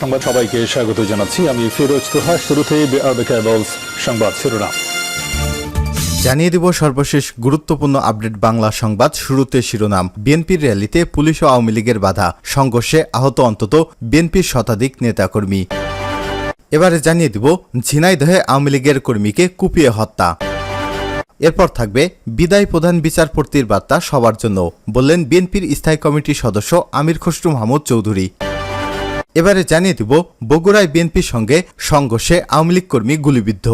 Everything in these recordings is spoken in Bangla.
সংবাদ সবাইকে স্বাগত জানাচ্ছি। আমি ফিরোজ তোহা কেবলস সংবাদ শিরোনাম। জানিয়ে দিব সর্বশেষ গুরুত্বপূর্ণ আপডেট বাংলা সংবাদ শুরুতে শিরোনাম। বিএনপির র্যালিতে পুলিশ ও আওয়ামী লীগের বাধা। সংঘর্ষে আহত অন্তত বিএনপির শতাধিক নেতাকর্মী। এবারে জানিয়ে দিব ঝিনাইদহে আওয়ামী লীগের কর্মীকে কুপিয়ে হত্যা। এরপর থাকবে, বিদায় প্রধান বিচারপতির বার্তা সবার জন্য, বললেন বিএনপির স্থায়ী কমিটির সদস্য আমির খসরু মাহমুদ চৌধুরী। এবারে জানিয়ে দিব, বগুড়ায় বিএনপির সঙ্গে সংঘর্ষে আওয়ামী লীগ কর্মী গুলিবিদ্ধ।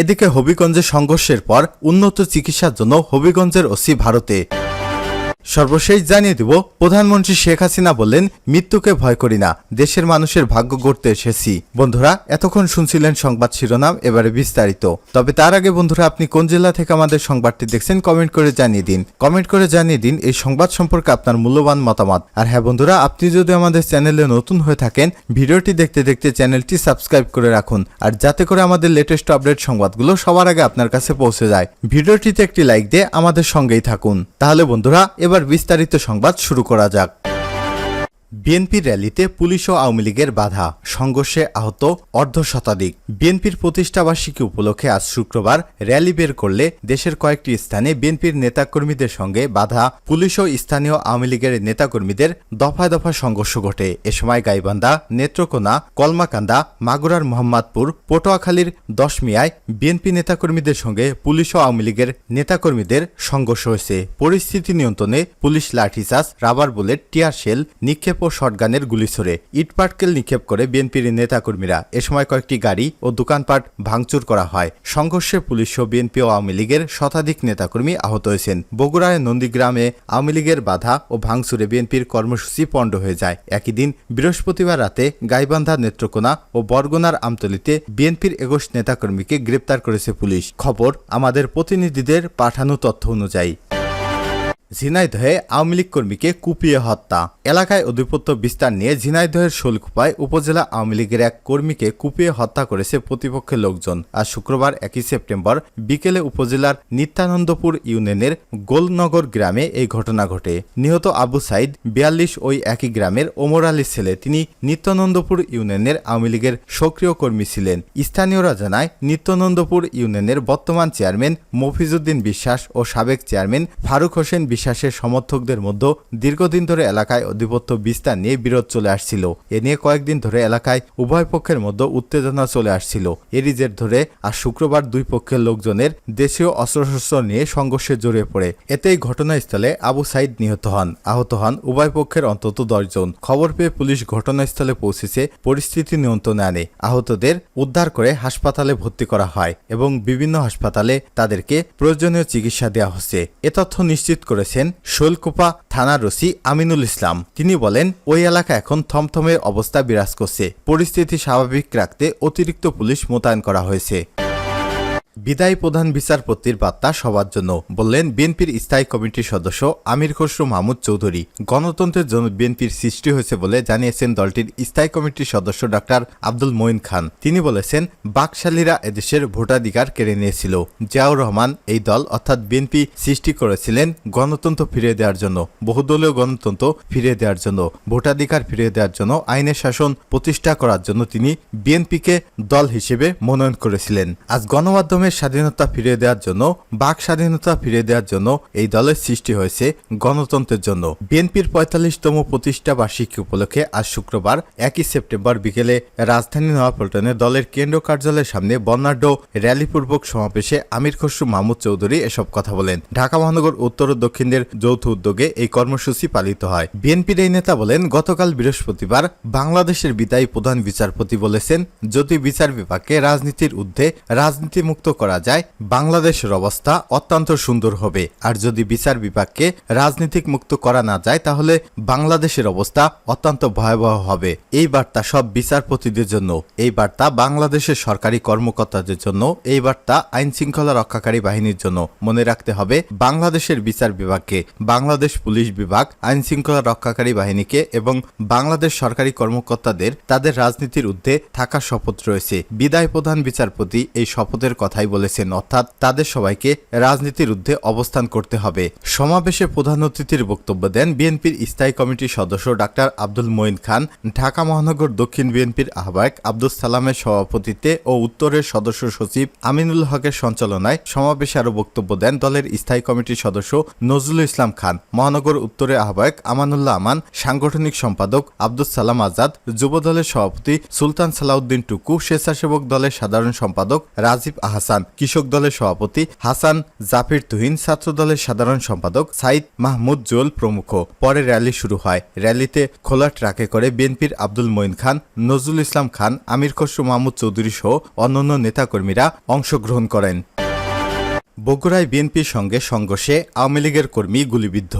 এদিকে হবিগঞ্জে সংঘর্ষের পর উন্নত চিকিৎসার জন্য হবিগঞ্জের ওসি ভারতে। সর্বশেষ জানিয়ে দিব, প্রধানমন্ত্রী শেখ হাসিনা বললেন, মৃত্যুকে ভয় করি না, দেশের মানুষের ভাগ্য গড়তে এসেছি। বন্ধুরা, এতক্ষণ শুনছিলেন সংবাদ শিরোনাম, এবারে বিস্তারিত। তবে তার আগে বন্ধুরা, আপনি কোন জেলা থেকে আমাদের সংবাদটি দেখছেন, কমেন্ট করে জানিয়ে দিন। কমেন্ট করে জানিয়ে দিন এই সংবাদ সম্পর্কে আপনার মূল্যবান মতামত। আর হ্যাঁ বন্ধুরা, আপনি যদি আমাদের চ্যানেলে নতুন হয়ে থাকেন, ভিডিওটি দেখতে দেখতে চ্যানেলটি সাবস্ক্রাইব করে রাখুন। আর যাতে করে আমাদের লেটেস্ট আপডেট সংবাদগুলো সবার আগে আপনার কাছে পৌঁছে যায়। ভিডিওটিতে একটি লাইক দিয়ে আমাদের সঙ্গেই থাকুন। তাহলে বন্ধুরা এবার বিস্তারিত সংবাদ শুরু করা যাক। বিএনপি র্যালিতে পুলিশ ও আওয়ামী লীগের বাধা, সংঘর্ষে আহত অর্ধ শতাধিক বিএনপির প্রতিষ্ঠাবার্ষিকী উপলক্ষে আজ শুক্রবার র্যালি বের করলে দেশের কয়েকটি স্থানে বিএনপির নেতাকর্মীদের সঙ্গে বাধা, পুলিশ ও স্থানীয় আওয়ামী লীগের নেতাকর্মীদের দফায় দফায় সংঘর্ষ ঘটে। এ সময় গাইবান্ধা, নেত্রকোনা, কলমাকান্দা, মাগুরার মোহাম্মদপুর, পটুয়াখালীর দশমিয়ায় বিএনপি নেতাকর্মীদের সঙ্গে পুলিশ ও আওয়ামী লীগের নেতাকর্মীদের সংঘর্ষ হয়েছে। পরিস্থিতি নিয়ন্ত্রণে police lathicharge rubber bullet, tear shell নিক্ষেপ ও শটগানের গুলি ছড়ে ইটপাটকেল নিক্ষেপ করে বিএনপির নেতাকর্মীরা। এ সময় কয়েকটি গাড়ি ও দোকানপাট ভাঙচুর করা হয়। সংঘর্ষে পুলিশ ও বিএনপি ও আওয়ামী লীগের শতাধিক নেতাকর্মী আহত হয়েছেন। বগুড়ায় নন্দীগ্রামে আওয়ামী লীগের বাধা ও ভাঙচুরে বিএনপির কর্মসূচি পণ্ড হয়ে যায়। একই দিন বৃহস্পতিবার রাতে গাইবান্ধা নেত্রকোনা ও বরগুনার আমতলিতে বিএনপির একুশ নেতাকর্মীকে গ্রেপ্তার করেছে পুলিশ। খবর আমাদের প্রতিনিধিদের পাঠানো তথ্য অনুযায়ী ঝিনাইদহে আওয়ামী লীগ কর্মীকে কুপিয়ে হত্যা। এলাকায় অধিপত্য বিস্তার নিয়ে ঝিনাইদহের শোলকুপায় উপজেলা আওয়ামী লীগের এক কর্মীকে কুপিয়ে হত্যা করেছে প্রতিপক্ষের লোকজন। আজ শুক্রবার একই সেপ্টেম্বর বিকেলে উপজেলার নিত্যানন্দপুর ইউনিয়নের গোলনগর গ্রামে এই ঘটনা ঘটে। নিহত আবু সাইদ বিয়াল্লিশ ওই একই গ্রামের ওমর আলীর ছেলে। তিনি নিত্যানন্দপুর ইউনিয়নের আওয়ামী লীগের সক্রিয় কর্মী ছিলেন। স্থানীয়রা জানায়, নিত্যানন্দপুর ইউনিয়নের বর্তমান চেয়ারম্যান মফিজুদ্দিন বিশ্বাস ও সাবেক চেয়ারম্যান ফারুক হোসেন বিশ্বাসের সমর্থকদের মধ্যে দীর্ঘদিন ধরে এলাকায় আধিপত্য বিস্তার নিয়ে বিরোধ চলে আসছিল। এ নিয়ে কয়েকদিন ধরে এলাকায় উভয় পক্ষের মধ্যে উত্তেজনা চলে আসছিল। এরই জের ধরে আজ শুক্রবার দুই পক্ষের লোকজনের দেশীয় অস্ত্রশস্ত্র নিয়ে সংঘর্ষে জড়িয়ে পড়ে। এতেই ঘটনাস্থলে আবু সাইদ নিহত হন। আহত হন উভয় পক্ষের অন্তত দশজন খবর পেয়ে পুলিশ ঘটনাস্থলে পৌঁছেছে, পরিস্থিতি নিয়ন্ত্রণে আনে। আহতদের উদ্ধার করে হাসপাতালে ভর্তি করা হয় এবং বিভিন্ন হাসপাতালে তাদেরকে প্রয়োজনীয় চিকিৎসা দেওয়া হচ্ছে। এ তথ্য নিশ্চিত করেছেন শৈলকুপা থানার ওসি আমিনুল ইসলাম। তিনি বলেন, ওই এলাকা এখন থমথমের অবস্থা বিরাজ করছে। পরিস্থিতি স্বাভাবিক রাখতে অতিরিক্ত পুলিশ মোতায়েন করা হয়েছে। বিদায়ী প্রধান বিচারপতির বার্তা সবার জন্য বললেন বিএনপির স্থায়ী কমিটির সদস্য আমির খসরু মাহমুদ চৌধুরী। গণতন্ত্রের জন্য বিএনপির সৃষ্টি হয়েছে বলে জানিয়েছেন দলটির স্থায়ী কমিটির সদস্য ডাক্তার আব্দুল মঈন খান। তিনি বলেছেন, বাকশালীরা এদেশের ভোটাধিকার কেড়ে নিয়েছিল। জিয়াউর রহমান এই দল অর্থাৎ বিএনপি সৃষ্টি করেছিলেন গণতন্ত্র ফিরিয়ে দেওয়ার জন্য, বহুদলীয় গণতন্ত্র ফিরিয়ে দেওয়ার জন্য, ভোটাধিকার ফিরিয়ে দেওয়ার জন্য, আইনের শাসন প্রতিষ্ঠা করার জন্য তিনি বিএনপিকে দল হিসেবে মনোনয়ন করেছিলেন। আজ গণমাধ্যমে মাধ্যমে স্বাধীনতা ফিরিয়ে দেওয়ার জন্য, বাক স্বাধীনতা ফিরিয়ে দেওয়ার জন্য এই দলের সৃষ্টি হয়েছে গণতন্ত্রের জন্য। বিএনপির পঁয়তাল্লিশতম প্রতিষ্ঠা বার্ষিকী উপলক্ষে আজ শুক্রবার, একই সেপ্টেম্বর বিকেলে রাজধানী নয়াপল্টনে দলের কেন্দ্র কার্যালয়ের সামনে বর্ণাঢ্য র্যালিপূর্বক সমাবেশে আমির খসরু মাহমুদ চৌধুরী এসব কথা বলেন। ঢাকা মহানগর উত্তর ও দক্ষিণের যৌথ উদ্যোগে এই কর্মসূচি পালিত হয়। বিএনপির এই নেতা বলেন, গতকাল বৃহস্পতিবার বাংলাদেশের বিদায়ী প্রধান বিচারপতি বলেছেন, যদি বিচার বিভাগকে রাজনীতির ঊর্ধ্বে রাজনীতি মুক্ত করা যায়, বাংলাদেশের অবস্থা অত্যন্ত সুন্দর হবে। আর যদি বিচার বিভাগকে রাজনীতিক মুক্ত করা না যায়, তাহলে বাংলাদেশের অবস্থা অত্যন্ত ভয়াবহ হবে। এই বার্তা সব বিচারপতিদের জন্য। এই বার্তা বাংলাদেশের সরকারি কর্মকর্তাদের জন্য। এই বার্তা আইন শৃঙ্খলা রক্ষাকারী বাহিনীর জন্য। মনে রাখতে হবে, বাংলাদেশের বিচার বিভাগকে বাংলাদেশ পুলিশ বিভাগ আইন শৃঙ্খলা রক্ষাকারী বাহিনীকে এবং বাংলাদেশ সরকারি কর্মকর্তাদের তাদের রাজনীতির ঊর্ধ্বে থাকার শপথ রয়েছে। বিদায় প্রধান বিচারপতি এই শপথের কথাই কথাই বলেছেন, অর্থাৎ তাদের সবাইকে রাজনীতির ঊর্ধ্বে অবস্থান করতে হবে। সমাবেশে প্রধান অতিথির বক্তব্য দেন বিএনপির স্থায়ী কমিটির সদস্য ডাক্তার আব্দুল মঈন খান, ঢাকা মহানগর দক্ষিণ বিএনপির আহ্বায়ক আব্দুল সালামের সভাপতিত্বে ও উত্তরের সদস্য সচিব আমিনুল হকের সঞ্চালনায় সমাবেশে আরও বক্তব্য দেন দলের স্থায়ী কমিটির সদস্য নজরুল ইসলাম খান, মহানগর উত্তরের আহ্বায়ক আমানুল্লাহ আমান, সাংগঠনিক সম্পাদক আব্দুল সালাম আজাদ যুব দলের সভাপতি সুলতান সালাউদ্দিন টুকু, স্বেচ্ছাসেবক দলের সাধারণ সম্পাদক রাজীব আহসান কৃষক দলের সভাপতি হাসান জাফির তুহিন, ছাত্র দলের সাধারণ সম্পাদক সাইদ মাহমুদ জোল প্রমুখ। পরে র্যালি শুরু হয়। র্যালিতে খোলা ট্রাকে করে বিএনপির আব্দুল মঈন খান, নজরুল ইসলাম খান, আমির খসরু মাহমুদ চৌধুরী সহ অন্যান্য নেতাকর্মীরা অংশগ্রহণ করেন। বগুড়ায় বিএনপির সঙ্গে সংঘর্ষে আওয়ামী লীগের কর্মী গুলিবিদ্ধ।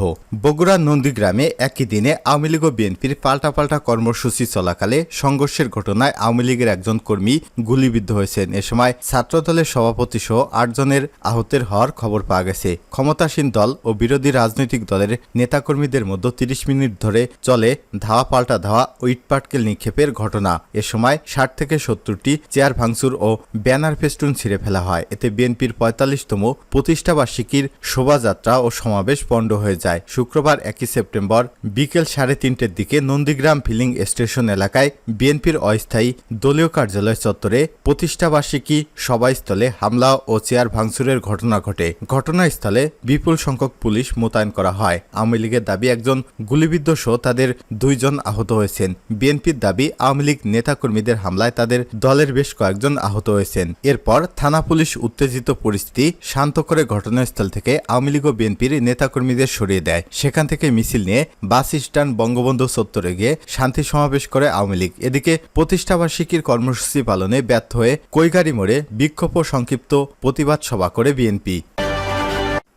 বগুড়ার নন্দীগ্রামে একই দিনে আওয়ামী লীগ ও বিএনপির পাল্টাপাল্টা কর্মসূচি চলাকালে সংঘর্ষের ঘটনায় আওয়ামী লীগের একজন কর্মী গুলিবিদ্ধ হয়েছেন। এ সময় ছাত্রদলের সভাপতি সহ আটজনের আহতের হওয়ার খবর পাওয়া গেছে। ক্ষমতাসীন দল ও বিরোধী রাজনৈতিক দলের নেতাকর্মীদের মধ্যে তিরিশ মিনিট ধরে চলে ধাওয়া পাল্টা ধাওয়া ও ইটপাটকেল নিক্ষেপের ঘটনা। এ সময় ষাট থেকে সত্তরটি চেয়ার ভাঙচুর ও ব্যানার ফেস্টুন ছিঁড়ে ফেলা হয়। এতে বিএনপির পঁয়তাল্লিশতম প্রতিষ্ঠাবার্ষিকীর শোভাযাত্রা ও সমাবেশ পণ্ড হয়ে যায়। শুক্রবার একই সেপ্টেম্বর বিকেল সাড়ে তিনটের দিকে নন্দীগ্রাম ফিলিং স্টেশন এলাকায় বিএনপির অস্থায়ী দলীয় কার্যালয় চত্বরে প্রতিষ্ঠাবার্ষিকী সভাস্থলে হামলা ও চেয়ার ভাঙচুরের ঘটনা ঘটে। ঘটনাস্থলে বিপুল সংখ্যক পুলিশ মোতায়েন করা হয়। আওয়ামী লীগের দাবি, একজন গুলিবিদ্ধ সহ তাদের দুইজন আহত হয়েছেন। বিএনপির দাবি, আওয়ামী লীগ নেতাকর্মীদের হামলায় তাদের দলের বেশ কয়েকজন আহত হয়েছেন। এরপর থানা পুলিশ উত্তেজিত পরিস্থিতি শান্ত করে ঘটনাস্থল থেকে আওয়ামী লীগ ও বিএনপির নেতাকর্মীদের সরিয়ে দেয়। সেখান থেকে মিছিল নিয়ে বাস স্ট্যান্ড বঙ্গবন্ধু চত্বরে গিয়ে শান্তি সমাবেশ করে আওয়ামী লীগ। এদিকে প্রতিষ্ঠাবার্ষিকীর কর্মসূচি পালনে ব্যর্থ হয়ে কৈগারি মোড়ে বিক্ষোভ ও সংক্ষিপ্ত প্রতিবাদ সভা করে বিএনপি।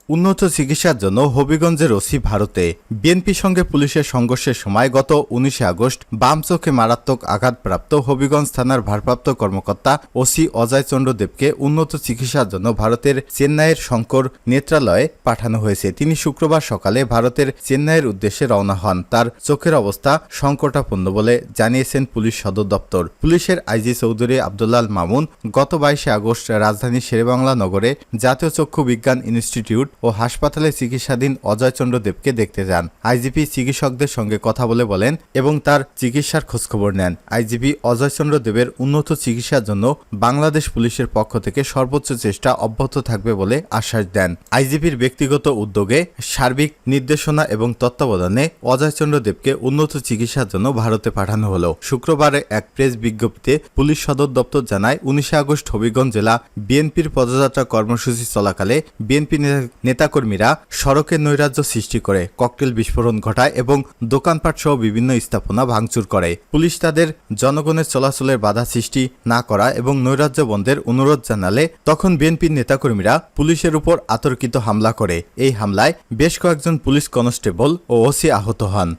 উন্নত চিকিৎসার জন্য হবিগঞ্জের ওসি ভারতে বিএনপির সঙ্গে পুলিশের সংঘর্ষের সময় গত উনিশে আগস্ট বাম চোখে মারাত্মক আঘাতপ্রাপ্ত হবিগঞ্জ থানার ভারপ্রাপ্ত কর্মকর্তা ওসি অজয় চন্দ্র দেবকে উন্নত চিকিৎসার জন্য ভারতের চেন্নাইয়ের শঙ্কর নেত্রালয়ে পাঠানো হয়েছে। তিনি শুক্রবার সকালে ভারতের চেন্নাইয়ের উদ্দেশ্যে রওনা হন। তার চোখের অবস্থা সংকটাপন্ন বলে জানিয়েছেন পুলিশ সদর দপ্তর। পুলিশের আইজি চৌধুরী আবদুল্লাল মামুন গত বাইশে আগস্ট রাজধানীর শেরেবাংলা নগরে জাতীয় চক্ষু বিজ্ঞান ইনস্টিটিউট ও হাসপাতালে চিকিৎসাধীন অজয়চন্দ্র দেবকে দেখতে যান। আইজিপি চিকিৎসকদের সঙ্গে কথা বলে বলেন এবং তার চিকিৎসার খোঁজখবর নেন। আইজিপি অজয়চন্দ্র দেবের উন্নত চিকিৎসার জন্য বাংলাদেশ পুলিশের পক্ষ থেকে সর্বোচ্চ চেষ্টা অব্যাহত থাকবে বলে আশ্বাস দেন। আইজিপির ব্যক্তিগত উদ্যোগে সার্বিক নির্দেশনা এবং তত্ত্বাবধানে অজয়চন্দ্র দেবকে উন্নত চিকিৎসার জন্য ভারতে পাঠানো হলো। শুক্রবারে এক প্রেস বিজ্ঞপ্তিতে পুলিশ সদর দপ্তর জানায়, উনিশে আগস্ট হবিগঞ্জ জেলা বিএনপির পদযাত্রা কর্মসূচি চলাকালে বিএনপি নেতাকর্মীরা সড়কে নৈরাজ্য সৃষ্টি করে, ককটেল বিস্ফোরণ ঘটায় এবং দোকানপাট সহ বিভিন্ন স্থাপনা ভাঙচুর করে। পুলিশ তাদের জনগণের চলাচলের বাধা সৃষ্টি না করা এবং নৈরাজ্য বন্ধের অনুরোধ জানালে তখন বিএনপির নেতাকর্মীরা পুলিশের উপর আতর্কিত হামলা করে। এই হামলায় বেশ কয়েকজন পুলিশ কনস্টেবল ও ওসি আহত হন।